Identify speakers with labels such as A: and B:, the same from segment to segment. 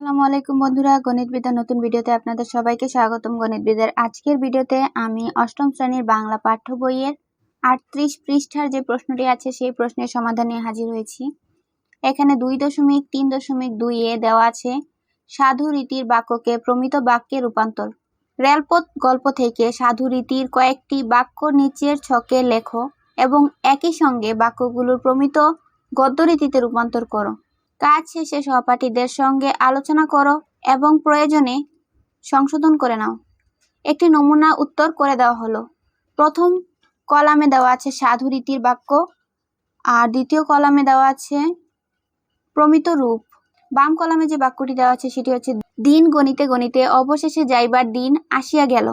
A: আসসালামু আলাইকুম বন্ধুরা গণিতবিদ্যা নতুন ভিডিওতে আপনাদের সবাইকে স্বাগতম। গণিতবিদের আজকের ভিডিওতে আমি অষ্টম শ্রেণির বাংলা পাঠ্য বইয়ের আটত্রিশ পৃষ্ঠার যে প্রশ্নটি আছে, সেই প্রশ্নের সমাধান নিয়ে হাজির হয়েছি। এখানে দুই দশমিক তিন দশমিক দুই এ দেওয়া আছে, সাধু রীতির বাক্যকে প্রমিত বাক্যে রূপান্তর। রেলপথ গল্প থেকে সাধু রীতির কয়েকটি বাক্য নিচের ছকে লেখো এবং একই সঙ্গে বাক্যগুলোর প্রমিত গদ্যরীতিতে রূপান্তর করো। কাজ শেষে সহপাঠীদের সঙ্গে আলোচনা করো এবং প্রয়োজনে সংশোধন করে নাও। একটি নমুনা উত্তর করে দেওয়া হলো। প্রথম কলামে দেওয়া আছে সাধু রীতির বাক্য। আর দ্বিতীয় কলামে দেওয়া আছে প্রমিত রূপ। বাম কলামে যে বাক্যটি দেওয়া আছে, সেটি হচ্ছে, দিন গণিতে গণিতে অবশেষে যাইবার দিন আসিয়া গেল।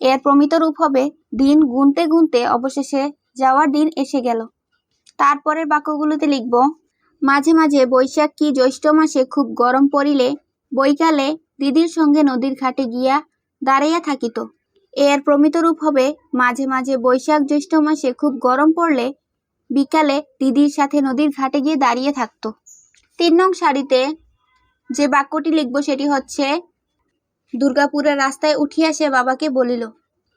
A: এর প্রমিত রূপ হবে, দিন গুনতে গুনতে অবশেষে যাওয়ার দিন এসে গেল। তারপরের বাক্যগুলোতে লিখব মাঝে মাঝে বৈশাখ কি জ্যৈষ্ঠ মাসে খুব গরম পড়িলে বৈকালে দিদির সঙ্গে নদীর ঘাটে গিয়া দাঁড়াইয়া থাকিত। এর প্রমিত রূপ হবে মাঝে মাঝে বৈশাখ জ্যৈষ্ঠ মাসে খুব গরম পড়লে বিকালে দিদির সাথে নদীর ঘাটে গিয়ে দাঁড়িয়ে থাকতো। তিন নং সারিতে যে বাক্যটি লিখব সেটি হচ্ছে, দুর্গাপুরের রাস্তায় উঠিয়া সে বাবাকে বলিল।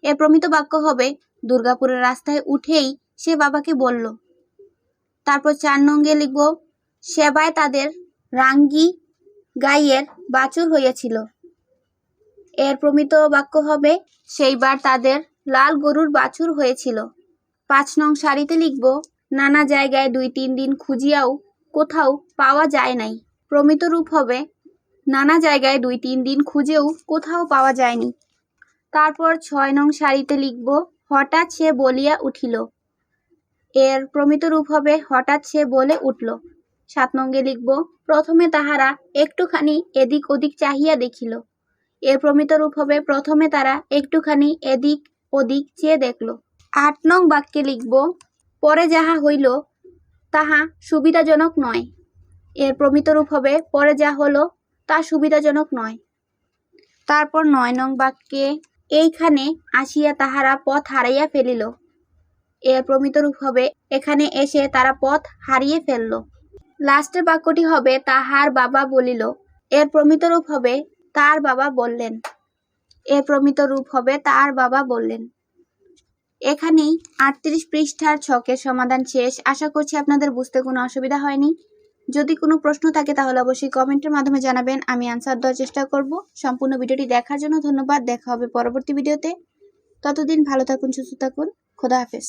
A: এর প্রমিত বাক্য হবে, দুর্গাপুরের রাস্তায় উঠেই সে বাবাকে বলল। তারপর চার নঙ্গে লিখব সেবায় তাদের রাঙ্গি গাইয়ের বাছুর হইয়াছিল। এর প্রমিত বাক্য হবে, সেইবার তাদের লাল গরুর বাছুর হয়েছিল। পাঁচ নং সারিতে লিখব, নানা জায়গায় দুই তিন দিন খুঁজিয়াও কোথাও পাওয়া যায় নাই। প্রমিত রূপ হবে, নানা জায়গায় দুই তিন দিন খুঁজেও কোথাও পাওয়া যায়নি। তারপর ছয় নং সারিতে লিখব, হঠাৎ সে বলিয়া উঠিল। এর প্রমিত রূপ হবে, হঠাৎ সে বলে উঠল সাত নঙ্গে লিখব, প্রথমে তাহারা একটুখানি এদিক ওদিক চাহিয়া দেখিল। এর প্রমিত রূপ হবে, প্রথমে তারা একটুখানি এদিক ওদিক চেয়ে দেখল। আট নং বাক্যে লিখব, পরে যাহা হইল, তাহা সুবিধাজনক নয়। এর প্রমিত রূপ হবে, পরে যা হলো, তা সুবিধাজনক নয়। তারপর নয় নং বাক্যে, এইখানে আসিয়া তাহারা পথ হারাইয়া ফেলিল। এর প্রমিত রূপ হবে, এখানে এসে তারা পথ হারিয়ে ফেলল। লাস্টের বাক্যটি হবে, তাহার বাবা বলিল। এর প্রমিত রূপ হবে, তার বাবা বললেন। এর প্রমিত রূপ হবে, তার বাবা বললেন। এখানেই আটত্রিশ পৃষ্ঠার ছকের সমাধান শেষ। আশা করছি আপনাদের বুঝতে কোনো অসুবিধা হয়নি। যদি কোনো প্রশ্ন থাকে, তাহলে অবশ্যই কমেন্টের মাধ্যমে জানাবেন। আমি আনসার দেওয়ার চেষ্টা করব। সম্পূর্ণ ভিডিওটি দেখার জন্য ধন্যবাদ। দেখা হবে পরবর্তী ভিডিওতে। ততদিন ভালো থাকুন, সুস্থ থাকুন। খোদা হাফেজ।